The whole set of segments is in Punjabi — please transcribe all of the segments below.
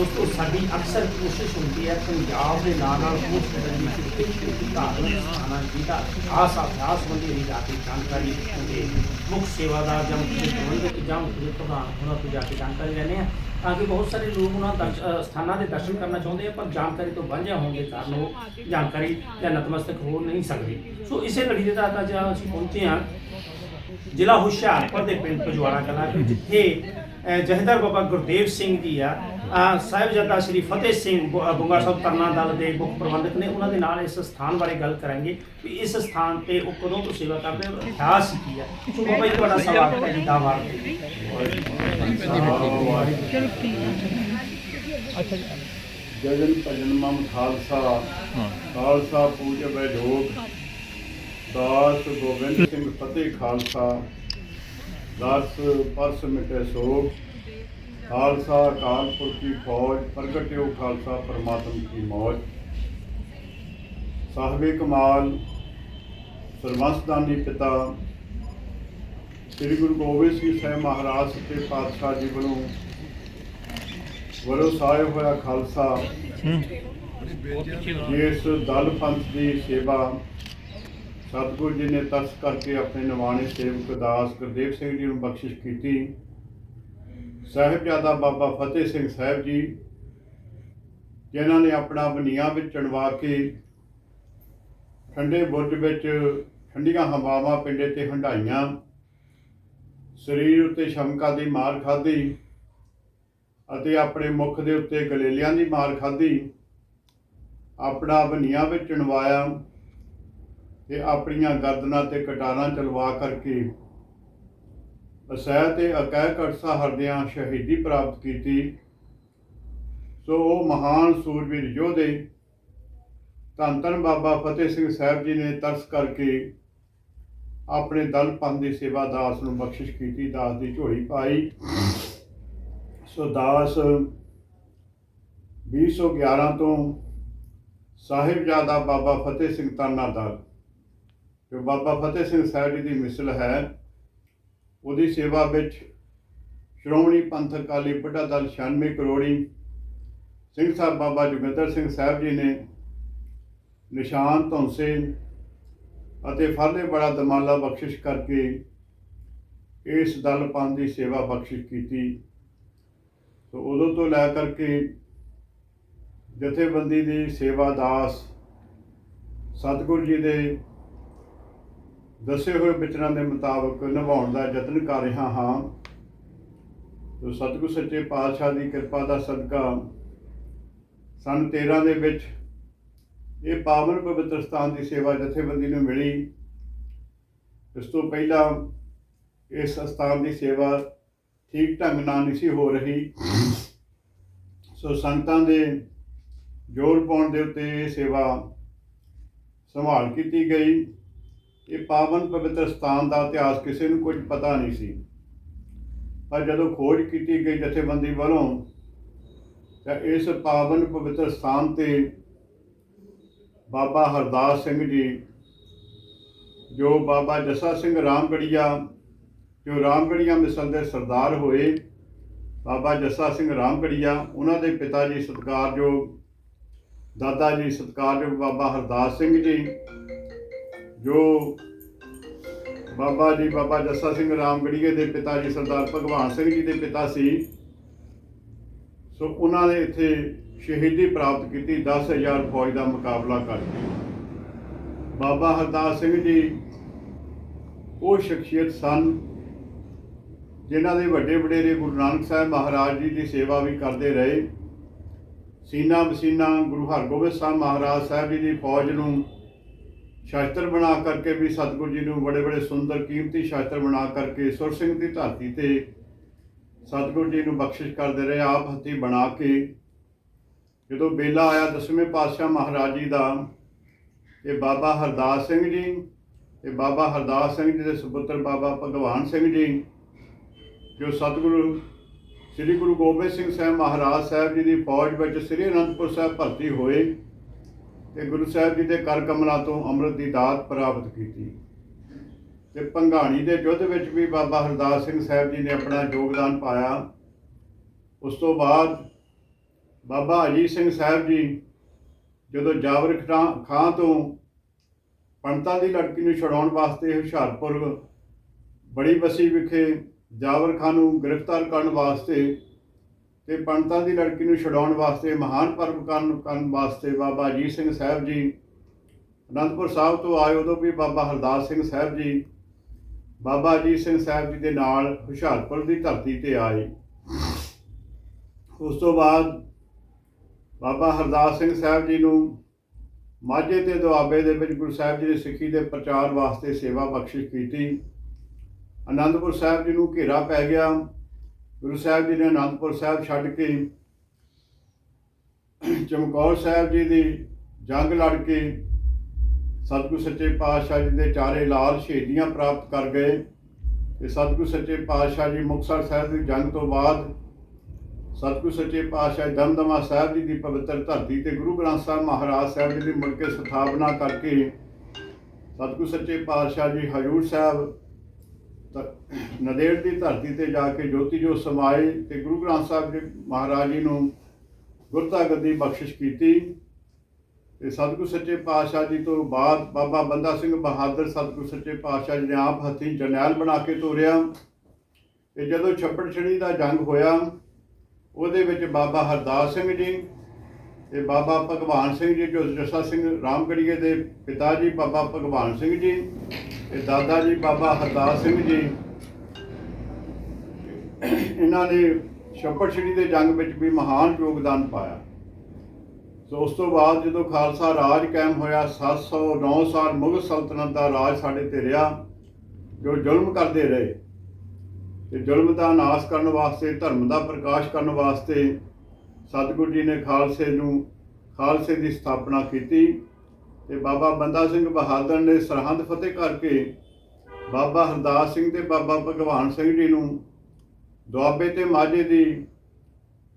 ਦੋਸਤੋ, ਸਾਡੀ ਅਕਸਰ ਕੋਸ਼ਿਸ਼ ਹੁੰਦੀ ਹੈ ਪੰਜਾਬ ਦੇ ਨਾਲ ਨਾਲ ਉਸ ਤਰ੍ਹਾਂ ਦੀ ਕਿਸੇ ਧਾਰਮਿਕ ਸਥਾਨਾਂ ਦੀ ਦਾ ਇਤਿਹਾਸ ਅਭਿਆਸ ਸੰਬੰਧੀ ਰਹੀ ਜਾ ਕੇ ਜਾਣਕਾਰੀ ਤੇ ਮੁੱਖ ਸੇਵਾਦਾਰ ਜਾਂ ਮੁੱਖ ਪ੍ਰਬੰਧਕ ਜਾਂ ਮੁੱਖ ਪ੍ਰਧਾਨ ਉਹਨਾਂ ਤੋਂ ਜਾ ਕੇ ਜਾਣਕਾਰੀ ਲੈਣੇ ਆ ਤਾਂ ਕਿ ਬਹੁਤ ਸਾਰੇ ਲੋਕ ਉਹਨਾਂ ਦਰਸ਼- ਸਥਾਨਾਂ ਦੇ ਦਰਸ਼ਨ ਕਰਨਾ ਚਾਹੁੰਦੇ ਆ, ਪਰ ਜਾਣਕਾਰੀ ਤੋਂ ਵਾਂਝੇ ਹੋਣ ਦੇ ਕਾਰਨ ਉਹ ਜਾਣਕਾਰੀ ਜਾਂ ਨਤਮਸਤਕ ਹੋ ਨਹੀਂ ਸਕਦੇ। ਸੋ ਇਸੇ ਲੜੀ ਦੇ ਤਹਿਤ ਅੱਜ ਅਸੀਂ ਪਹੁੰਚੇ ਹਾਂ। ਜ਼ਿਲ੍ਹਾ ਹੁਸ਼ਿਆਰਪੁਰ ਦੇ ਪਿੰਡ ਪਜਵਾੜਾ ਕਲਾਂ ਜਿੱਥੇ ਅਹ, ਜਥੇਦਾਰ ਬਾਬਾ ਗੁਰਦੇਵ ਸਿੰਘ ਜੀ ਆ। ਸਾਹਿਬਜ਼ਾਦਾ ਸ੍ਰੀ ਫਤਿਹ ਸਿੰਘ ਬੁੰਗਾ ਸਾਹਿਬ ਤਰਨਾ ਦਲ ਦੇ ਮੁੱਖ ਪ੍ਰਬੰਧਕ ਨੇ ਉਹਨਾਂ ਦੇ ਨਾਲ ਇਸ ਸਥਾਨ ਬਾਰੇ ਗੱਲ ਕਰਾਂਗੇ ਵੀ ਇਸ ਸਥਾਨ ਤੇ ਉਹ ਕਦੋਂ ਤੋਂ ਸੇਵਾ ਕਰਦੇ ਹਨ ਇਤਿਹਾਸ ਕੀ ਹੈ ਸੋ ਬਾਬਾ ਜੀ ਤੁਹਾਡਾ ਸਵਾਗਤ ਹੈ ਜੀ ਦਾਵਾਰ ਜਗਨ ਭਜਨ ਮਮ ਖਾਲਸਾ। ਖਾਲਸਾ ਪੂਜ ਬੈਜੋਗ ਦਾਸ ਗੋਬਿੰਦ ਸਿੰਘ ਫਤਿਹ ਖਾਲਸਾ। ਦਸ ਪਰਸ ਮਿਟੇ ਸੋਗ। ਖਾਲਸਾ ਅਕਾਲ ਪੁਰਖ ਕੀ ਫੌਜ ਪ੍ਰਗਟਿਓ ਖਾਲਸਾ ਪਰਮਾਤਮ ਕੀ ਮੌਜ। ਸਾਹਿਬੇ ਕਮਾਲ ਸਰਵੰਸਦਾਨੀ ਪਿਤਾ ਸ੍ਰੀ ਗੁਰੂ ਗੋਬਿੰਦ ਸਿੰਘ ਸਾਹਿਬ ਮਹਾਰਾਜ ਸੱਚੇ ਪਾਤਸ਼ਾਹ ਜੀ ਵੱਲੋਂ ਵੱਲੋਂ ਸਾਹਿਬ ਹੋਇਆ ਖਾਲਸਾ। ਜਿਸ ਦਲ ਪੰਥ ਦੀ ਸੇਵਾ ਸਤਿਗੁਰੂ ਜੀ ਨੇ ਤਰਸ ਕਰਕੇ ਆਪਣੇ ਨਿਵਾਣੇ ਸੇਵਕ ਦਾਸ ਗੁਰਦੇਵ ਸਿੰਘ ਜੀ ਨੂੰ ਬਖਸ਼ਿਸ਼ ਕੀਤੀ। ਸਾਹਿਬਜ਼ਾਦਾ ਬਾਬਾ ਫਤਿਹ ਸਿੰਘ ਸਾਹਿਬ ਜੀ, ਜਿਨ੍ਹਾਂ ਨੇ ਆਪਣਾ ਬਨੀਆਂ ਵਿੱਚ ਚਣਵਾ ਕੇ ਠੰਡੇ ਬੁਰਜ ਵਿੱਚ ਠੰਡੀਆਂ ਹਵਾਵਾਂ ਪਿੰਡੇ ਤੇ ਹੰਡਾਈਆਂ ਸਰੀਰ ਉੱਤੇ ਸ਼ਮਕਾ ਦੀ ਮਾਰ ਖਾਧੀ ਅਤੇ ਆਪਣੇ ਮੁਖ ਦੇ ਉੱਤੇ ਗਲੇਲਿਆਂ ਦੀ ਮਾਰ ਖਾਧੀ, ਆਪਣਾ ਬਨੀਆਂ ਵਿੱਚ ਚਣਵਾਇਆ। ਤੇ ਆਪਣੀਆਂ ਗਰਦਨਾਂ ਤੇ ਕਟਾਰਾਂ ਚਲਵਾ ਕਰਕੇ ਅਸਹਿ ਤੇ ਅਕਹਿ ਕਟਸਾ ਹਰਦਿਆਂ ਸ਼ਹੀਦੀ ਪ੍ਰਾਪਤ ਕੀਤੀ। ਸੋ ਉਹ ਮਹਾਨ ਸੂਰਬੀਰ ਯੋਧੇ ਧੰਨ ਧੰਨ ਬਾਬਾ ਫਤਿਹ ਸਿੰਘ ਸਾਹਿਬ ਜੀ ਨੇ ਤਰਸ ਕਰਕੇ ਆਪਣੇ ਦਲ ਪੰਥ ਦੀ ਸੇਵਾ ਦਾਸ ਨੂੰ ਬਖਸ਼ਿਸ਼ ਕੀਤੀ, ਦਾਸ ਦੀ ਝੋਲੀ ਪਾਈ। ਸੋ ਦਾਸ 2011 ਤੋਂ ਸਾਹਿਬਜ਼ਾਦਾ ਬਾਬਾ ਫਤਿਹ ਸਿੰਘ ਤਾਨਾ ਦਲ ਜੋ ਬਾਬਾ ਫਤਿਹ ਸਿੰਘ ਸਾਹਿਬ ਜੀ ਦੀ ਮਿਸਲ ਹੈ, ਉਹਦੀ ਸੇਵਾ ਵਿੱਚ ਸ਼੍ਰੋਮਣੀ ਪੰਥਕ ਅਕਾਲੀ ਬੁੱਢਾ ਦਲ 96 ਕਰੋੜੀ ਸਿੰਘ ਸਾਹਿਬ ਬਾਬਾ ਜੋਗਿੰਦਰ ਸਿੰਘ ਸਾਹਿਬ ਜੀ ਨੇ ਨਿਸ਼ਾਨ, ਧੌਂਸੇ ਅਤੇ ਫਰਲੇ ਬੜਾ ਦਮਾਲਾ ਬਖਸ਼ਿਸ਼ ਕਰਕੇ ਇਸ ਦਲ ਪੰਥ ਦੀ ਸੇਵਾ ਬਖਸ਼ਿਸ਼ ਕੀਤੀ। ਸੋ ਉਦੋਂ ਤੋਂ ਲੈ ਕਰਕੇ ਜਥੇਬੰਦੀ ਦੀ ਸੇਵਾ ਦਾਸ ਸਤਿਗੁਰੂ ਜੀ ਦੇ ਦੱਸੇ ਹੋਏ ਵਿਚਰਾਂ ਦੇ ਮੁਤਾਬਕ ਨਿਭਾਉਣ ਦਾ ਯਤਨ ਕਰ ਰਿਹਾ ਹਾਂ। ਸੋ ਸਤਿਗੁਰੂ ਸੱਚੇ ਪਾਤਸ਼ਾਹ ਦੀ ਕਿਰਪਾ ਦਾ ਸਦਕਾ ਸਨ 13 ਦੇ ਵਿੱਚ ਇਹ ਪਾਵਨ ਪਵਿੱਤਰ ਸਥਾਨ ਦੀ ਸੇਵਾ ਜਥੇਬੰਦੀ ਨੂੰ ਮਿਲੀ। ਇਸ ਤੋਂ ਪਹਿਲਾਂ ਇਸ ਸਥਾਨ ਦੀ ਸੇਵਾ ਠੀਕ ਢੰਗ ਨਾਲ ਨਹੀਂ ਸੀ ਹੋ ਰਹੀ। ਸੋ ਸੰਗਤਾਂ ਦੇ ਜੋਰ ਪਾਉਣ ਦੇ ਉੱਤੇ ਇਹ ਸੇਵਾ ਸੰਭਾਲ ਕੀਤੀ ਗਈ। ਇਹ ਪਾਵਨ ਪਵਿੱਤਰ ਸਥਾਨ ਦਾ ਇਤਿਹਾਸ ਕਿਸੇ ਨੂੰ ਕੁਝ ਪਤਾ ਨਹੀਂ ਸੀ। ਪਰ ਜਦੋਂ ਖੋਜ ਕੀਤੀ ਗਈ ਜਥੇਬੰਦੀ ਵੱਲੋਂ, ਤਾਂ ਇਸ ਪਾਵਨ ਪਵਿੱਤਰ ਸਥਾਨ ਤੇ ਬਾਬਾ ਹਰਦਾਸ ਸਿੰਘ ਜੀ, ਜੋ ਬਾਬਾ ਜੱਸਾ ਸਿੰਘ ਰਾਮਗੜੀਆ, ਜੋ ਰਾਮਗੜੀਆ ਮਿਸਲ ਦੇ ਸਰਦਾਰ ਹੋਏ, ਬਾਬਾ ਜੱਸਾ ਸਿੰਘ ਰਾਮਗੜੀਆ, ਉਹਨਾਂ ਦੇ ਪਿਤਾ ਜੀ ਸਤਿਕਾਰਯੋਗ, ਦਾਦਾ ਜੀ ਸਤਿਕਾਰਯੋਗ ਬਾਬਾ ਹਰਦਾਸ ਸਿੰਘ ਜੀ ਜੋ ਬਾਬਾ ਜੀ, ਬਾਬਾ ਜੱਸਾ ਸਿੰਘ ਰਾਮਗੜੀਏ ਦੇ ਪਿਤਾ ਜੀ, ਸਰਦਾਰ ਭਗਵਾਨ ਸਿੰਘ ਜੀ ਦੇ ਪਿਤਾ ਸੀ। ਸੋ ਉਹਨਾਂ ਨੇ ਇੱਥੇ ਸ਼ਹੀਦੀ ਪ੍ਰਾਪਤ ਕੀਤੀ 10000 ਫੌਜ ਦਾ ਮੁਕਾਬਲਾ ਕਰਕੇ। ਬਾਬਾ ਹਰਦਾਸ ਸਿੰਘ ਜੀ, ਉਹ ਸ਼ਖਸੀਅਤ ਸਨ, ਜਿਨ੍ਹਾਂ ਦੇ ਵੱਡੇ ਵਡੇਰੇ ਗੁਰੂ ਨਾਨਕ ਸਾਹਿਬ ਮਹਾਰਾਜ ਜੀ ਦੀ ਸੇਵਾ ਵੀ ਕਰਦੇ ਰਹੇ। ਸੀਨਾ ਬਸੀਨਾ ਗੁਰੂ ਹਰਗੋਬਿੰਦ ਸਾਹਿਬ ਮਹਾਰਾਜ ਸਾਹਿਬ ਜੀ ਦੀ ਫੌਜ ਨੂੰ ਸ਼ਾਸਤਰ ਬਣਾ ਕਰਕੇ ਵੀ ਸਤਿਗੁਰੂ ਜੀ ਨੂੰ ਬੜੇ ਬੜੇ ਸੁੰਦਰ ਕੀਮਤੀ ਸ਼ਾਸਤਰ ਬਣਾ ਕਰਕੇ, ਸੁਰ ਸਿੰਘ ਦੀ ਧਰਤੀ ਤੇ ਸਤਿਗੁਰੂ ਜੀ ਨੂੰ ਬਖਸ਼ਿਸ਼ ਕਰਦੇ ਰਹੇ, ਆਪ ਹੱਥੀ ਬਣਾ ਕੇ। ਜਦੋਂ ਬੇਲਾ ਆਇਆ, ਦਸਵੇਂ ਪਾਤਸ਼ਾਹ ਮਹਾਰਾਜ ਜੀ ਦਾ, ਇਹ ਬਾਬਾ ਹਰਦਾਸ ਸਿੰਘ ਜੀ ਤੇ ਬਾਬਾ ਹਰਦਾਸ ਸਿੰਘ ਜੀ ਦੇ ਸੁਪੁੱਤਰ ਬਾਬਾ ਭਗਵਾਨ ਸਿੰਘ ਜੀ, ਜੋ ਸਤਿਗੁਰੂ ਸ੍ਰੀ ਗੁਰੂ ਗੋਬਿੰਦ ਸਿੰਘ ਸਾਹਿਬ ਮਹਾਰਾਜ ਸਾਹਿਬ ਜੀ ਦੀ ਫੌਜ ਵਿੱਚ ਸ੍ਰੀ ਅਨੰਦਪੁਰ ਸਾਹਿਬ ਭਰਤੀ ਹੋਏ। ਤੇ ਗੁਰੂ ਸਾਹਿਬ ਜੀ ਦੇ ਕਰ ਕਮਲਾਂ ਤੋਂ ਅੰਮ੍ਰਿਤ ਦੀ ਦਾਤ ਪ੍ਰਾਪਤ ਕੀਤੀ। ਤੇ ਪੰਘਾਣੀ ਦੇ ਯੁੱਧ ਵਿੱਚ ਵੀ ਬਾਬਾ ਹਰਦਾਸ ਸਿੰਘ ਸਾਹਿਬ ਜੀ ਨੇ ਆਪਣਾ ਯੋਗਦਾਨ ਪਾਇਆ। ਉਸ ਤੋਂ ਬਾਅਦ ਬਾਬਾ ਅਜੀਤ ਸਿੰਘ ਸਾਹਿਬ ਜੀ ਜਦੋਂ ਜਾਵਰ ਖਾਂ ਖਾਂ ਤੋਂ ਪੰਡਤਾਂ ਦੀ ਲੜਕੀ ਨੂੰ ਛੁਡਾਉਣ ਵਾਸਤੇ ਹੁਸ਼ਿਆਰਪੁਰ ਬੜੀ ਬਸੀ ਵਿਖੇ ਜਾਵਰ ਖਾਨ ਨੂੰ ਗ੍ਰਿਫਤਾਰ ਕਰਨ ਵਾਸਤੇ ਤੇ ਪੰਡਤਾਂ ਦੀ ਲੜਕੀ ਨੂੰ ਛੁਡਾਉਣ ਵਾਸਤੇ, ਮਹਾਨ ਪਰਵ ਕਰਨ ਕਰਨ ਵਾਸਤੇ ਬਾਬਾ ਅਜੀਤ ਸਿੰਘ ਸਾਹਿਬ ਜੀ, ਅਨੰਦਪੁਰ ਸਾਹਿਬ ਤੋਂ ਆਏ ਉਦੋਂ ਵੀ ਬਾਬਾ ਹਰਦਾਸ ਸਿੰਘ ਸਾਹਿਬ ਜੀ, ਬਾਬਾ ਅਜੀਤ ਸਿੰਘ ਸਾਹਿਬ ਜੀ ਦੇ ਨਾਲ ਹੁਸ਼ਿਆਰਪੁਰ ਦੀ ਧਰਤੀ ਤੇ ਆਏ। ਉਸ ਤੋਂ ਬਾਅਦ ਬਾਬਾ ਹਰਦਾਸ ਸਿੰਘ ਸਾਹਿਬ ਜੀ ਨੂੰ ਮਾਝੇ ਤੇ ਦੁਆਬੇ ਦੇ ਵਿੱਚ ਗੁਰੂ ਸਾਹਿਬ ਜੀ ਦੀ ਸਿੱਖੀ ਦੇ ਪ੍ਰਚਾਰ ਵਾਸਤੇ ਸੇਵਾ ਬਖਸ਼ਿਸ਼ ਕੀਤੀ। ਅਨੰਦਪੁਰ ਸਾਹਿਬ ਜੀ ਨੂੰ ਘੇਰਾ ਪੈ ਗਿਆ। ਗੁਰੂ ਸਾਹਿਬ ਜੀ ਨੇ ਅਨੰਦਪੁਰ ਸਾਹਿਬ ਛੱਡ ਕੇ ਚਮਕੌਰ ਸਾਹਿਬ ਜੀ ਦੀ ਜੰਗ ਲੜ ਕੇ ਸਤਿਗੁਰ ਸੱਚੇ ਪਾਤਸ਼ਾਹ ਜੀ ਦੇ ਚਾਰੇ ਲਾਲ ਸ਼ਹੀਦੀਆਂ ਪ੍ਰਾਪਤ ਕਰ ਗਏ ਤੇ ਸਤਿਗੁਰ ਸੱਚੇ ਪਾਤਸ਼ਾਹ ਜੀ ਮੁਕਤਸਰ ਸਾਹਿਬ ਦੀ ਜੰਗ ਤੋਂ ਬਾਅਦ ਸਤਿਗੁਰ ਸੱਚੇ ਪਾਤਸ਼ਾਹ ਦਮਦਮਾ ਸਾਹਿਬ ਜੀ ਦੀ ਪਵਿੱਤਰ ਧਰਤੀ ਤੇ ਗੁਰੂ ਗ੍ਰੰਥ ਸਾਹਿਬ ਮਹਾਰਾਜ ਸਾਹਿਬ ਜੀ ਦੀ ਮੁੜ ਕੇ ਸਥਾਪਨਾ ਕਰਕੇ ਸਤਿਗੁਰ ਸੱਚੇ ਪਾਤਸ਼ਾਹ ਜੀ ਹਜੂਰ ਸਾਹਿਬ ਨਦੇੜ ਦੀ ਧਰਤੀ ਤੇ ਜਾ ਕੇ ਜੋਤੀ ਜੋ ਸਮਾਏ ਤੇ ਗੁਰੂ ਗ੍ਰੰਥ ਸਾਹਿਬ ਜੀ ਮਹਾਰਾਜ ਜੀ ਨੂੰ ਗੁਰਤਾ ਗੱਦੀ ਬਖਸ਼ਿਸ਼ ਕੀਤੀ। ਤੇ ਸਤਿਗੁਰ ਸੱਚੇ ਪਾਤਸ਼ਾਹ ਜੀ ਤੋਂ ਬਾਅਦ ਬਾਬਾ ਬੰਦਾ ਸਿੰਘ ਬਹਾਦਰ ਸਤਿਗੁਰ ਸੱਚੇ ਪਾਤਸ਼ਾਹ ਜੀ ਨੇ ਆਪ ਹੱਥੀਂ ਜਰਨੈਲ ਬਣਾ ਕੇ ਤੋਰਿਆ। ਤੇ ਜਦੋਂ ਛੱਪੜ ਛੜੀ ਦਾ ਜੰਗ ਹੋਇਆ, ਉਹਦੇ ਵਿੱਚ ਬਾਬਾ ਹਰਦਾਸ ਸਿੰਘ ਜੀ ਤੇ ਬਾਬਾ ਭਗਵਾਨ ਸਿੰਘ ਜੀ, ਜੋ ਜੱਸਾ ਸਿੰਘ ਰਾਮਗੜੀਏ ਦੇ ਪਿਤਾ ਜੀ, ਬਾਬਾ ਭਗਵਾਨ ਸਿੰਘ ਜੀ ਤੇ ਦਾਦਾ ਜੀ, ਬਾਬਾ ਹਰਦਾਸ ਸਿੰਘ ਜੀ। ਇਹਨਾਂ ਨੇ ਛੱਪੜ ਛੜੀ ਦੇ ਜੰਗ ਵਿੱਚ ਵੀ ਮਹਾਨ ਯੋਗਦਾਨ ਪਾਇਆ। ਸੋ ਉਸ ਤੋਂ ਬਾਅਦ ਜਦੋਂ ਖਾਲਸਾ ਰਾਜ ਕਾਇਮ ਹੋਇਆ 709 ਸਾਲ ਮੁਗਲ ਸਲਤਨਤ ਦਾ ਰਾਜ ਸਾਡੇ ਤੇ ਰਿਹਾ, ਜੋ ਜ਼ੁਲਮ ਕਰਦੇ ਰਹੇ। ਤੇ ਜ਼ੁਲਮ ਦਾ ਨਾਸ਼ ਕਰਨ ਵਾਸਤੇ, ਧਰਮ ਦਾ ਪ੍ਰਕਾਸ਼ ਕਰਨ ਵਾਸਤੇ ਸਤਿਗੁਰੂ ਜੀ ਨੇ ਖਾਲਸੇ ਨੂੰ, ਖਾਲਸੇ ਦੀ ਸਥਾਪਨਾ ਕੀਤੀ ਤੇ ਬਾਬਾ ਬੰਦਾ ਸਿੰਘ ਬਹਾਦਰ ਨੇ ਸਰਹੰਦ ਫਤਿਹ ਕਰਕੇ ਬਾਬਾ ਹਰਦਾਸ ਸਿੰਘ ਤੇ ਬਾਬਾ ਭਗਵਾਨ ਸਿੰਘ ਜੀ ਨੂੰ ਦੁਆਬੇ ਤੇ ਮਾਝੇ ਦੀ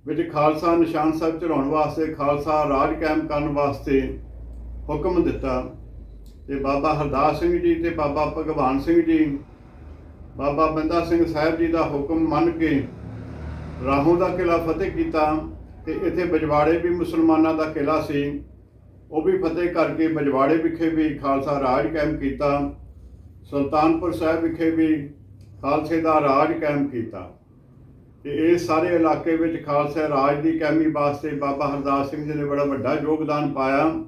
ਵਿੱਚ ਖਾਲਸਾ ਨਿਸ਼ਾਨ ਸਾਹਿਬ ਚੜਾਉਣ ਵਾਸਤੇ, ਖਾਲਸਾ ਰਾਜ ਕਾਇਮ ਕਰਨ ਵਾਸਤੇ ਹੁਕਮ ਦਿੱਤਾ ਤੇ ਬਾਬਾ ਹਰਦਾਸ ਸਿੰਘ ਜੀ ਤੇ ਬਾਬਾ ਭਗਵਾਨ ਸਿੰਘ ਜੀ, ਬਾਬਾ ਬੰਦਾ ਸਿੰਘ ਸਾਹਿਬ ਜੀ ਦਾ ਹੁਕਮ ਮੰਨ ਕੇ ਰਾਹੋਂ ਦਾ ਕਿਲਾ ਫਤਿਹ ਕੀਤਾ। ਤੇ ਇੱਥੇ ਬਜਵਾੜੇ ਵੀ ਮੁਸਲਮਾਨਾਂ ਦਾ ਕਿਲਾ ਸੀ। ਉਹ ਵੀ ਫਤਿਹ ਕਰਕੇ ਬਜਵਾੜੇ ਵਿਖੇ ਵੀ ਖਾਲਸਾ ਰਾਜ ਕਾਇਮ ਕੀਤਾ। ਸੁਲਤਾਨਪੁਰ ਸਾਹਿਬ ਵਿਖੇ ਵੀ ਖਾਲਸੇ ਦਾ ਰਾਜ ਕਾਇਮ ਕੀਤਾ। ਤੇ ਇਹ ਸਾਰੇ ਇਲਾਕੇ ਵਿੱਚ ਖਾਲਸਾ ਰਾਜ ਦੀ ਕਾਇਮੀ ਵਾਸਤੇ ਬਾਬਾ ਹਰਦਾਸ ਸਿੰਘ ਜੀ ਨੇ ਬੜਾ ਵੱਡਾ ਯੋਗਦਾਨ ਪਾਇਆ।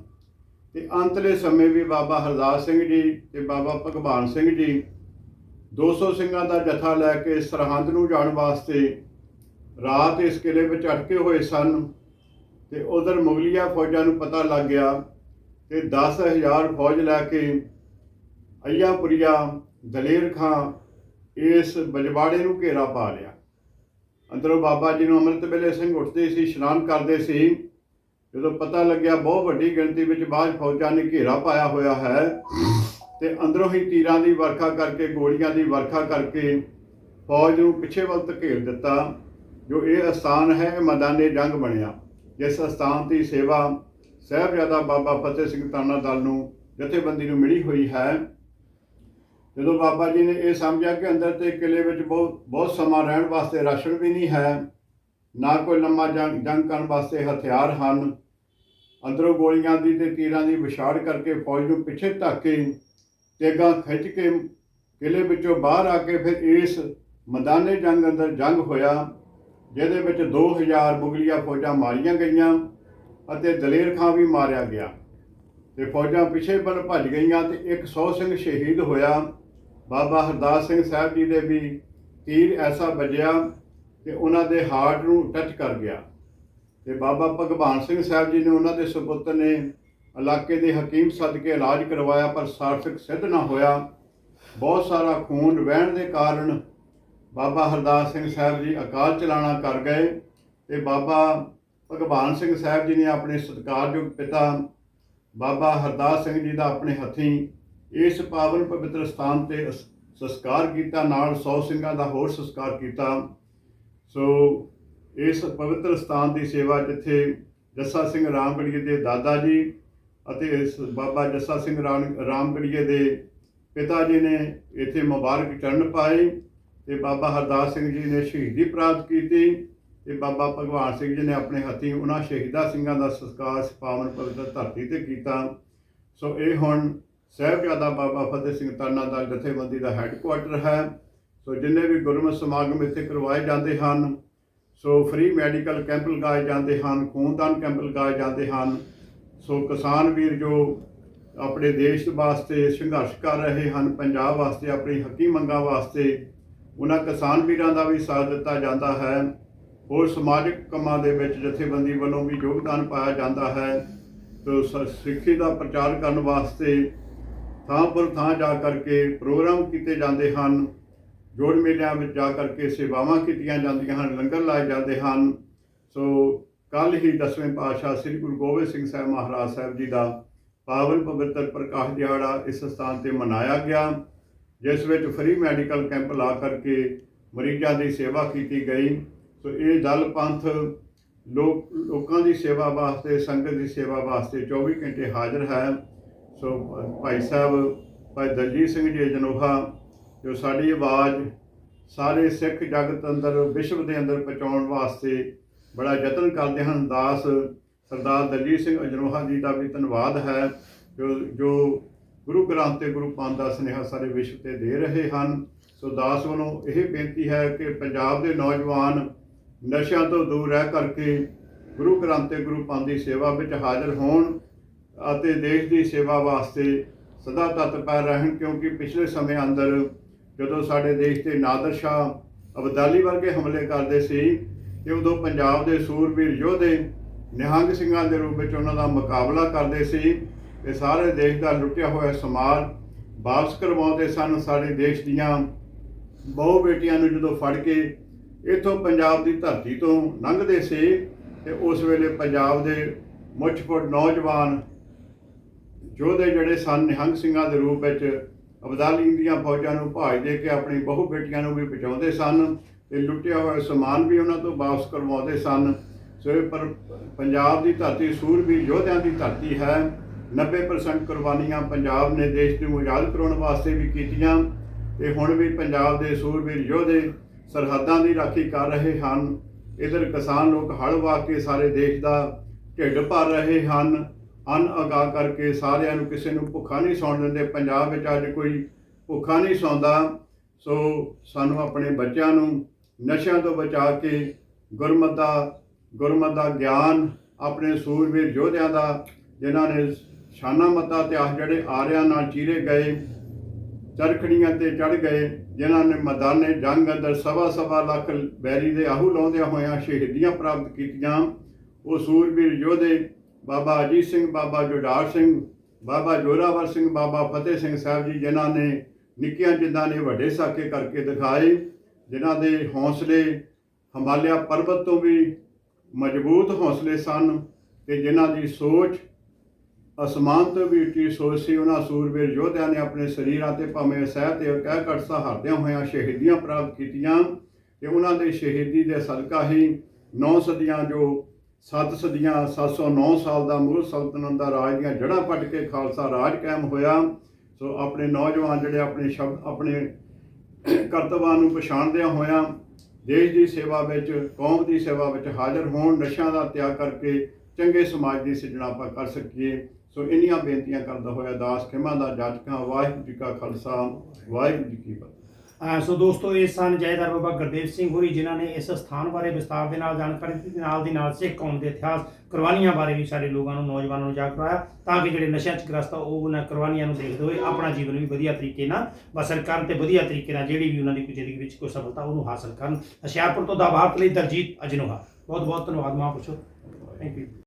ਤੇ ਅੰਤਲੇ ਸਮੇਂ ਵੀ ਬਾਬਾ ਹਰਦਾਸ ਸਿੰਘ ਜੀ ਤੇ ਬਾਬਾ ਭਗਵਾਨ ਸਿੰਘ ਜੀ 200 ਸਿੰਘਾਂ ਦਾ ਜਥਾ ਲੈ ਕੇ ਸਰਹੰਦ ਨੂੰ ਜਾਣ ਵਾਸਤੇ ਰਾਤ ਇਸ ਕਿਲੇ ਵਿੱਚ ਅਟਕੇ ਹੋਏ ਸਨ ਤੇ ਉਧਰ ਮੁਗਲੀਆ ਫੌਜਾਂ ਨੂੰ ਪਤਾ ਲੱਗ ਗਿਆ ਤੇ 10000 ਫੌਜ ਲੈ ਕੇ ਅਯਾਪੁਰੀਆ ਦਲੇਰ ਖਾਂ ਇਸ ਬਜਵਾੜੇ ਨੂੰ ਘੇਰਾ ਪਾ ਲਿਆ। ਅੰਦਰੋਂ ਬਾਬਾ ਜੀ ਨੂੰ ਅੰਮ੍ਰਿਤ ਵੇਲੇ ਸਿੰਘ ਉੱਠਦੇ ਸੀ, ਇਸ਼ਨਾਨ ਕਰਦੇ ਸੀ। ਜਦੋਂ ਪਤਾ ਲੱਗਿਆ ਬਹੁਤ ਵੱਡੀ ਗਿਣਤੀ ਵਿੱਚ ਬਾਅਦ ਫੌਜਾਂ ਨੇ ਘੇਰਾ ਪਾਇਆ ਹੋਇਆ ਹੈ ਤੇ ਅੰਦਰੋਂ ਹੀ ਤੀਰਾਂ ਦੀ ਵਰਖਾ ਕਰਕੇ, ਗੋਲੀਆਂ ਦੀ ਵਰਖਾ ਕਰਕੇ ਫੌਜ ਨੂੰ ਪਿੱਛੇ ਵੱਲ ਧਕੇਲ ਦਿੱਤਾ। ਜੋ ਇਹ ਅਸਥਾਨ ਹੈ, ਇਹ ਮੈਦਾਨੇ ਜੰਗ ਬਣਿਆ। ਜਿਸ ਅਸਥਾਨ ਦੀ ਸੇਵਾ ਸਾਹਿਬਜ਼ਾਦਾ ਬਾਬਾ ਫਤਿਹ ਸਿੰਘ ਤਾਨਾ ਦਲ ਨੂੰ, ਜਥੇਬੰਦੀ ਨੂੰ ਮਿਲੀ ਹੋਈ ਹੈ। ਜਦੋਂ ਬਾਬਾ ਜੀ ਨੇ ਇਹ ਸਮਝਿਆ ਕਿ ਅੰਦਰ ਤੇ ਕਿਲੇ ਵਿੱਚ ਬਹੁਤ ਬਹੁਤ ਸਮਾਂ ਰਹਿਣ ਵਾਸਤੇ ਰਾਸ਼ਨ ਵੀ ਨਹੀਂ ਹੈ, ਨਾ ਕੋਈ ਲੰਮਾ ਜੰਗ ਜੰਗ ਕਰਨ ਵਾਸਤੇ ਹਥਿਆਰ ਹਨ, ਅੰਦਰੋਂ ਗੋਲੀਆਂ ਦੀ ਤੇ ਤੀਰਾਂ ਦੀ ਵਿਛਾੜ ਕਰਕੇ ਫੌਜ ਨੂੰ ਪਿੱਛੇ ਧੱਕ ਕੇ ਤੇਗਾਂ ਖਿੱਚ ਕੇ ਕਿਲੇ ਵਿੱਚੋਂ ਬਾਹਰ ਆ ਕੇ ਫਿਰ ਇਸ ਮੈਦਾਨੇ ਜੰਗ ਅੰਦਰ ਜੰਗ ਹੋਇਆ। ਜਿਹਦੇ ਵਿੱਚ 2000 ਮੁਗਲੀਆ ਫੌਜਾਂ ਮਾਰੀਆਂ ਗਈਆਂ ਅਤੇ ਦਲੇਰ ਖਾਂ ਵੀ ਮਾਰਿਆ ਗਿਆ। ਤੇ ਫੌਜਾਂ ਪਿੱਛੇ ਵੱਲ ਭੱਜ ਗਈਆਂ ਤੇ ਇੱਕ 100 ਸਿੰਘ ਸ਼ਹੀਦ ਹੋਇਆ। ਬਾਬਾ ਹਰਦਾਸ ਸਿੰਘ ਸਾਹਿਬ ਜੀ ਦੇ ਵੀ ਤੀਰ ਐਸਾ ਵੱਜਿਆ ਕਿ ਉਹਨਾਂ ਦੇ ਹਾਰਟ ਨੂੰ ਟੱਚ ਕਰ ਗਿਆ। ਤੇ ਬਾਬਾ ਭਗਵਾਨ ਸਿੰਘ ਸਾਹਿਬ ਜੀ ਨੇ ਉਹਨਾਂ ਦੇ ਸੁਪੁੱਤਰ ਨੇ ਇਲਾਕੇ ਦੇ ਹਕੀਮ ਸੱਦ ਕੇ ਇਲਾਜ ਕਰਵਾਇਆ ਪਰ ਸਾਰਥਕ ਸਿੱਧ ਨਾ ਹੋਇਆ। ਬਹੁਤ ਸਾਰਾ ਖੂਨ ਵਹਿਣ ਦੇ ਕਾਰਨ ਬਾਬਾ ਹਰਦਾਸ ਸਿੰਘ ਸਾਹਿਬ ਜੀ ਅਕਾਲ ਚਲਾਣਾ ਕਰ ਗਏ ਤੇ ਬਾਬਾ ਭਗਵਾਨ ਸਿੰਘ ਸਾਹਿਬ ਜੀ ਨੇ ਆਪਣੇ ਸਤਿਕਾਰਯੋਗ ਪਿਤਾ ਬਾਬਾ ਹਰਦਾਸ ਸਿੰਘ ਜੀ ਦਾ ਆਪਣੇ ਹੱਥੀਂ ਇਸ ਪਾਵਨ ਪਵਿੱਤਰ ਸਥਾਨ ਤੇ ਅਸ- ਸੰਸਕਾਰ ਕੀਤਾ, ਨਾਲ 100 ਸਿੰਘਾਂ ਦਾ ਹੋਰ ਸੰਸਕਾਰ ਕੀਤਾ। ਸੋ ਇਸ ਪਵਿੱਤਰ ਸਥਾਨ ਦੀ ਸੇਵਾ ਜਿੱਥੇ ਜੱਸਾ ਸਿੰਘ ਰਾਮਗੜੀਏ ਦੇ ਦਾਦਾ ਜੀ ਅਤੇ ਇਸ ਬਾਬਾ ਜੱਸਾ ਸਿੰਘ ਰਾਮ- ਰਾਮਗੜੀਏ ਦੇ ਪਿਤਾ ਜੀ ਨੇ ਇੱਥੇ ਮੁਬਾਰਕ ਚਰਨ ਪਾਏ। ਤੇ ਬਾਬਾ ਹਰਦਾਸ ਸਿੰਘ ਜੀ ਨੇ ਸ਼ਹੀਦੀ ਪ੍ਰਾਪਤ ਕੀਤੀ ਤੇ ਬਾਬਾ ਭਗਵਾਨ ਸਿੰਘ ਜੀ ਨੇ ਆਪਣੇ ਹੱਥੀਂ ਉਹਨਾਂ ਸ਼ਹੀਦਾਂ ਸਿੰਘਾਂ ਦਾ ਸੰਸਕਾਰ ਪਾਵਨ ਪਵਿੱਤਰ ਧਰਤੀ ਤੇ ਕੀਤਾ। ਸੋ ਇਹ ਹੁਣ ਸਾਹਿਬਜ਼ਾਦਾ ਬਾਬਾ ਫਤਿਹ ਸਿੰਘ ਤਰਨਾ ਦਾ ਜਥੇਬੰਦੀ ਦਾ ਹੈੱਡਕੁਆਟਰ ਹੈ। ਸੋ ਜਿੰਨੇ ਵੀ ਗੁਰਮਤਿ ਸਮਾਗਮ ਇੱਥੇ ਕਰਵਾਏ ਜਾਂਦੇ ਹਨ, ਸੋ ਫ੍ਰੀ ਮੈਡੀਕਲ ਕੈਂਪ ਲਗਾਏ ਜਾਂਦੇ ਹਨ, ਖੂਨਦਾਨ ਕੈਂਪ ਲਗਾਏ ਜਾਂਦੇ ਹਨ। ਸੋ ਕਿਸਾਨ ਵੀਰ ਜੋ ਆਪਣੇ ਦੇਸ਼ ਵਾਸਤੇ ਸੰਘਰਸ਼ ਕਰ ਰਹੇ ਹਨ, ਪੰਜਾਬ ਵਾਸਤੇ ਆਪਣੀ ਹੱਕੀ ਮੰਗਾਂ ਵਾਸਤੇ ਉਹਨਾਂ ਕਿਸਾਨ ਵੀਰਾਂ ਦਾ ਵੀ ਸਾਥ ਦਿੱਤਾ ਜਾਂਦਾ ਹੈ। ਹੋਰ ਸਮਾਜਿਕ ਕੰਮਾਂ ਦੇ ਵਿੱਚ ਜਥੇਬੰਦੀ ਵੱਲੋਂ ਵੀ ਯੋਗਦਾਨ ਪਾਇਆ ਜਾਂਦਾ ਹੈ। ਤੋ ਸਿੱਖੀ ਦਾ ਪ੍ਰਚਾਰ ਕਰਨ ਵਾਸਤੇ ਥਾਂ ਪਰ ਥਾਂ ਜਾ ਕਰਕੇ ਪ੍ਰੋਗਰਾਮ ਕੀਤੇ ਜਾਂਦੇ ਹਨ। ਜੋੜ ਮੇਲਿਆਂ ਵਿੱਚ ਜਾ ਕਰਕੇ ਸੇਵਾਵਾਂ ਕੀਤੀਆਂ ਜਾਂਦੀਆਂ ਹਨ, ਲੰਗਰ ਲਾਏ ਜਾਂਦੇ ਹਨ। ਸੋ ਕੱਲ ਹੀ ਦਸਵੇਂ ਪਾਤਸ਼ਾਹ ਸ੍ਰੀ ਗੁਰੂ ਗੋਬਿੰਦ ਸਿੰਘ ਸਾਹਿਬ ਮਹਾਰਾਜ ਸਾਹਿਬ ਜੀ ਦਾ ਪਾਵਨ ਪਵਿੱਤਰ ਪ੍ਰਕਾਸ਼ ਦਿਹਾੜਾ ਇਸ ਸਥਾਨ ਤੇ ਮਨਾਇਆ ਗਿਆ। ਜਿਸ ਵਿੱਚ ਫ੍ਰੀ ਮੈਡੀਕਲ ਕੈਂਪ ਲਾ ਕਰਕੇ ਮਰੀਜ਼ਾਂ ਦੀ ਸੇਵਾ ਕੀਤੀ ਗਈ। ਸੋ ਇਹ ਦਲ ਪੰਥ ਲੋਕ, ਲੋਕਾਂ ਦੀ ਸੇਵਾ ਵਾਸਤੇ, ਸੰਗਤ ਦੀ ਸੇਵਾ ਵਾਸਤੇ 24 ਘੰਟੇ ਹਾਜ਼ਰ ਹੈ। ਸੋ ਭਾਈ ਸਾਹਿਬ, ਭਾਈ ਦਲਜੀਤ ਸਿੰਘ ਜੀ ਜਨੋਹਾ, ਜੋ ਸਾਡੀ ਆਵਾਜ਼ ਸਾਰੇ ਸਿੱਖ ਜਗਤ ਅੰਦਰ, ਵਿਸ਼ਵ ਦੇ ਅੰਦਰ ਪਹੁੰਚਾਉਣ ਵਾਸਤੇ ਬੜਾ ਯਤਨ ਕਰਦੇ ਹਨ। ਦਾਸ ਸਰਦਾਰ ਦਲਜੀਤ ਸਿੰਘ ਅਜਨੋਹਾ ਜੀ ਦਾ ਵੀ ਧੰਨਵਾਦ ਹੈ। ਜੋ ਜੋ ਗੁਰੂ ਗ੍ਰੰਥ ਤੇ ਗੁਰੂ ਪੰਥ ਦਾ ਸੁਨੇਹਾ ਸਾਰੇ ਵਿਸ਼ਵ ਤੇ ਦੇ ਰਹੇ ਹਨ। ਸੋ ਦਾਸ ਵੱਲੋਂ ਇਹ ਬੇਨਤੀ ਹੈ ਕਿ ਪੰਜਾਬ ਦੇ ਨੌਜਵਾਨ ਨਸ਼ਿਆਂ ਤੋਂ ਦੂਰ ਰਹਿ ਕਰਕੇ ਗੁਰੂ ਗ੍ਰੰਥ ਤੇ ਗੁਰੂ ਪੰਥ ਦੀ ਸੇਵਾ ਵਿੱਚ ਹਾਜ਼ਰ ਹੋਣ ਅਤੇ ਦੇਸ਼ ਦੀ ਸੇਵਾ ਵਾਸਤੇ ਸਦਾ ਤਤਪਰ ਰਹਿਣ, ਕਿਉਂਕਿ ਪਿਛਲੇ ਸਮੇਂ ਅੰਦਰ ਜਦੋਂ ਸਾਡੇ ਦੇਸ਼ ਤੇ ਨਾਦਰ ਸ਼ਾਹ ਅਬਦਾਲੀ ਵਰਗੇ ਹਮਲੇ ਕਰਦੇ ਸੀ ਤੇ ਉਦੋਂ ਪੰਜਾਬ ਦੇ ਸੂਰਬੀਰ ਯੋਧੇ ਨਿਹੰਗ ਸਿੰਘਾਂ ਦੇ ਰੂਪ ਵਿੱਚ ਉਹਨਾਂ ਦਾ ਮੁਕਾਬਲਾ ਕਰਦੇ ਸੀ ਤੇ ਸਾਰੇ ਦੇਸ਼ ਦਾ ਲੁੱਟਿਆ ਹੋਇਆ ਸਮਾਨ ਵਾਪਸ ਕਰਵਾਉਂਦੇ ਸਨ। ਸਾਡੇ ਦੇਸ਼ ਦੀਆਂ ਬਹੁ ਬੇਟੀਆਂ ਨੂੰ ਜਦੋਂ ਫੜ ਕੇ ਇਥੋਂ ਪੰਜਾਬ ਦੀ ਧਰਤੀ ਤੋਂ ਲੰਘਦੇ ਸੀ ਤੇ ਉਸ ਵੇਲੇ ਪੰਜਾਬ ਦੇ ਮੁੱਛਫੁੱਟ ਨੌਜਵਾਨ ਯੋਧੇ ਜਿਹੜੇ ਸਨ, ਨਿਹੰਗ ਸਿੰਘਾਂ ਦੇ ਰੂਪ ਵਿੱਚ ਅਬਦਾਲੀ ਦੀਆਂ ਫੌਜਾਂ ਨੂੰ ਭਾਜ ਦੇ ਕੇ ਆਪਣੀ ਬਹੁ ਬੇਟੀਆਂ ਨੂੰ ਵੀ ਬਚਾਉਂਦੇ ਸਨ ਤੇ ਲੁੱਟਿਆ ਹੋਇਆ ਸਮਾਨ ਵੀ ਉਹਨਾਂ ਤੋਂ ਵਾਪਸ ਕਰਵਾਉਂਦੇ ਸਨ। ਸੋ ਪਰ ਪੰਜਾਬ ਦੀ ਧਰਤੀ ਸੂਰਬੀਰ ਯੋਧਿਆਂ ਦੀ ਧਰਤੀ ਹੈ। 90% ਕੁਰਬਾਨੀਆਂ ਪੰਜਾਬ ਨੇ ਦੇਸ਼ ਨੂੰ ਆਜ਼ਾਦ ਕਰਾਉਣ ਵਾਸਤੇ ਵੀ ਕੀਤੀਆਂ ਤੇ ਹੁਣ ਵੀ ਪੰਜਾਬ ਦੇ ਸੂਰਬੀਰ ਯੋਧੇ ਸਰਹੱਦਾਂ ਦੀ ਰਾਖੀ ਕਰ ਰਹੇ ਹਨ। ਇਧਰ ਕਿਸਾਨ ਲੋਕ ਹਲ ਵਾਹ ਕੇ ਸਾਰੇ ਦੇਸ਼ ਦਾ ਢਿੱਡ ਭਰ ਰਹੇ ਹਨ। ਅਨ ਅਗਾ ਕਰਕੇ ਸਾਰਿਆਂ ਨੂੰ ਕਿਸੇ ਨੂੰ ਭੁੱਖਾ ਨਹੀਂ ਸੌਣ ਦਿੰਦੇ। ਪੰਜਾਬ ਵਿੱਚ ਅੱਜ ਕੋਈ ਭੁੱਖਾ ਨਹੀਂ ਸੌਂਦਾ। ਸੋ ਸਾਨੂੰ ਆਪਣੇ ਬੱਚਿਆਂ ਨੂੰ ਨਸ਼ਿਆਂ ਤੋਂ ਬਚਾ ਕੇ ਗੁਰਮਤ ਦਾ ਗੁਰਮਤ ਦਾ ਗਿਆਨ, ਆਪਣੇ ਸੂਰਬੀਰ ਯੋਧਿਆਂ ਦਾ, ਜਿਨ੍ਹਾਂ ਨੇ ਸ਼ਾਨਾ ਮਤਾ ਇਤਿਹਾਸ ਜਿਹੜੇ ਆਰਿਆਂ ਨਾਲ ਚੀਰੇ ਗਏ, ਚਰਖੜੀਆਂ ਤੇ ਚੜ ਗਏ, ਜਿਨ੍ਹਾਂ ਨੇ ਮੈਦਾਨੇ ਜੰਗ ਅੰਦਰ ਸਵਾ ਸਵਾ ਲੱਖ ਬੈਰੀ ਦੇ ਆਹੂ ਲਾਉਂਦਿਆਂ ਹੋਇਆਂ ਸ਼ਹੀਦੀਆਂ ਪ੍ਰਾਪਤ ਕੀਤੀਆਂ। ਉਹ ਸੂਰਬੀਰ ਯੋਧੇ, ਬਾਬਾ ਅਜੀਤ ਸਿੰਘ, ਬਾਬਾ ਜੋਡਾਰ ਸਿੰਘ, ਬਾਬਾ ਜੋਰਾਵਰ ਸਿੰਘ, ਬਾਬਾ ਫਤਿਹ ਸਿੰਘ ਸਾਹਿਬ ਜੀ, ਜਿਨ੍ਹਾਂ ਨੇ ਨਿੱਕੀਆਂ ਜਿੰਦਾਂ ਨੇ ਵੱਡੇ ਸਾਕੇ ਕਰਕੇ ਦਿਖਾਏ, ਜਿਨ੍ਹਾਂ ਦੇ ਹੌਸਲੇ ਹਿਮਾਲਿਆ ਪਰਬਤ ਤੋਂ ਵੀ ਮਜ਼ਬੂਤ ਹੌਸਲੇ ਸਨ ਤੇ ਜਿਨ੍ਹਾਂ ਦੀ ਸੋਚ ਅਸਮਾਨ ਤੋਂ ਵੀ ਉੱਚੀ ਸੋਚ ਸੀ, ਉਹਨਾਂ ਸੂਰਬੀਰ ਯੋਧਿਆਂ ਨੇ ਆਪਣੇ ਸਰੀਰਾਂ ਤੇ ਭਾਵੇਂ ਸਹਿ ਤੇ ਕਹਿ ਘਟ ਸਹਾਰਦਿਆਂ ਹੋਇਆਂ ਸ਼ਹੀਦੀਆਂ ਪ੍ਰਾਪਤ ਕੀਤੀਆਂ ਤੇ ਉਹਨਾਂ ਦੇ ਸ਼ਹੀਦੀ ਦੇ ਸਦਕਾ ਹੀ ਨੌ ਸਦੀਆਂ ਜੋ ਸੱਤ ਸਦੀਆਂ 709 ਸਾਲ ਦਾ ਮੁਗਲ ਸਲਤਨਤ ਦਾ ਰਾਜ ਦੀਆਂ ਜੜ੍ਹਾਂ ਪੱਟ ਕੇ ਖਾਲਸਾ ਰਾਜ ਕਾਇਮ ਹੋਇਆ। ਸੋ ਆਪਣੇ ਨੌਜਵਾਨ ਜਿਹੜੇ ਆਪਣੇ ਸ਼ਬਦ ਆਪਣੇ ਕਰਤੱਵਾਂ ਨੂੰ ਪਛਾਣਦਿਆਂ ਹੋਇਆਂ ਦੇਸ਼ ਦੀ ਸੇਵਾ ਵਿੱਚ, ਕੌਮ ਦੀ ਸੇਵਾ ਵਿੱਚ ਹਾਜ਼ਰ ਹੋਣ, ਨਸ਼ਿਆਂ ਦਾ ਤਿਆਗ ਕਰਕੇ ਚੰਗੇ ਸਮਾਜ ਦੀ ਸਿਰਜਣਾ ਆਪਾਂ ਕਰ ਸਕੀਏ। ਸੋ ਇੰਨੀਆਂ ਬੇਨਤੀਆਂ ਕਰਦਾ ਹੋਇਆ, ਦਾਸ ਖਿਮਾ ਦਾ ਜਾਚਕਾਂ ਵਾਹਿਗੁਰੂ ਜੀ ਕਾ ਖਾਲਸਾ, ਵਾਹਿਗੁਰੂ ਜੀ ਕੀ ਫਤਿਹ। ਸੋ ਦੋਸਤੋ, ਇਹ ਸਨ ਜੈਦਾਰ ਬਾਬਾ ਗੁਰਦੇਵ ਸਿੰਘ ਹੋਰੀ, ਜਿਨ੍ਹਾਂ ਨੇ ਇਸ ਸਥਾਨ ਬਾਰੇ ਵਿਸਤਾਰ ਦੇ ਨਾਲ ਜਾਣਕਾਰੀ ਦਿੱਤੀ। ਨਾਲ ਦੀ ਨਾਲ ਸਿੱਖ ਕੌਮ ਦੇ ਇਤਿਹਾਸ ਕੁਰਬਾਨੀਆਂ ਬਾਰੇ ਵੀ ਸਾਰੇ ਲੋਕਾਂ ਨੂੰ, ਨੌਜਵਾਨਾਂ ਨੂੰ ਜਾਗ ਕਰਾਇਆ, ਤਾਂ ਕਿ ਜਿਹੜੇ ਨਸ਼ਿਆਂ 'ਚ ਗ੍ਰਸਤ ਆ, ਉਹ ਉਹਨਾਂ ਕੁਰਬਾਨੀਆਂ ਨੂੰ ਦੇਖਦੇ ਹੋਏ ਆਪਣਾ ਜੀਵਨ ਵੀ ਵਧੀਆ ਤਰੀਕੇ ਨਾਲ ਬਸਰ ਕਰਨ ਤੇ ਵਧੀਆ ਤਰੀਕੇ ਨਾਲ ਜਿਹੜੀ ਵੀ ਉਹਨਾਂ ਦੀ ਜ਼ਿੰਦਗੀ ਵਿੱਚ ਕੋਈ ਸਫਲਤਾ, ਉਹਨੂੰ ਹਾਸਲ ਕਰਨ। ਹੁਸ਼ਿਆਰਪੁਰ ਤੋਂ ਦਾ ਭਾਰਤ ਲਈ ਦਰਜੀਤ ਅਜਨੋਹਾ। ਬਹੁਤ ਬਹੁਤ ਧੰਨਵਾਦ ਮਹਾਂਪੁਰਸ਼ੋ। Thank you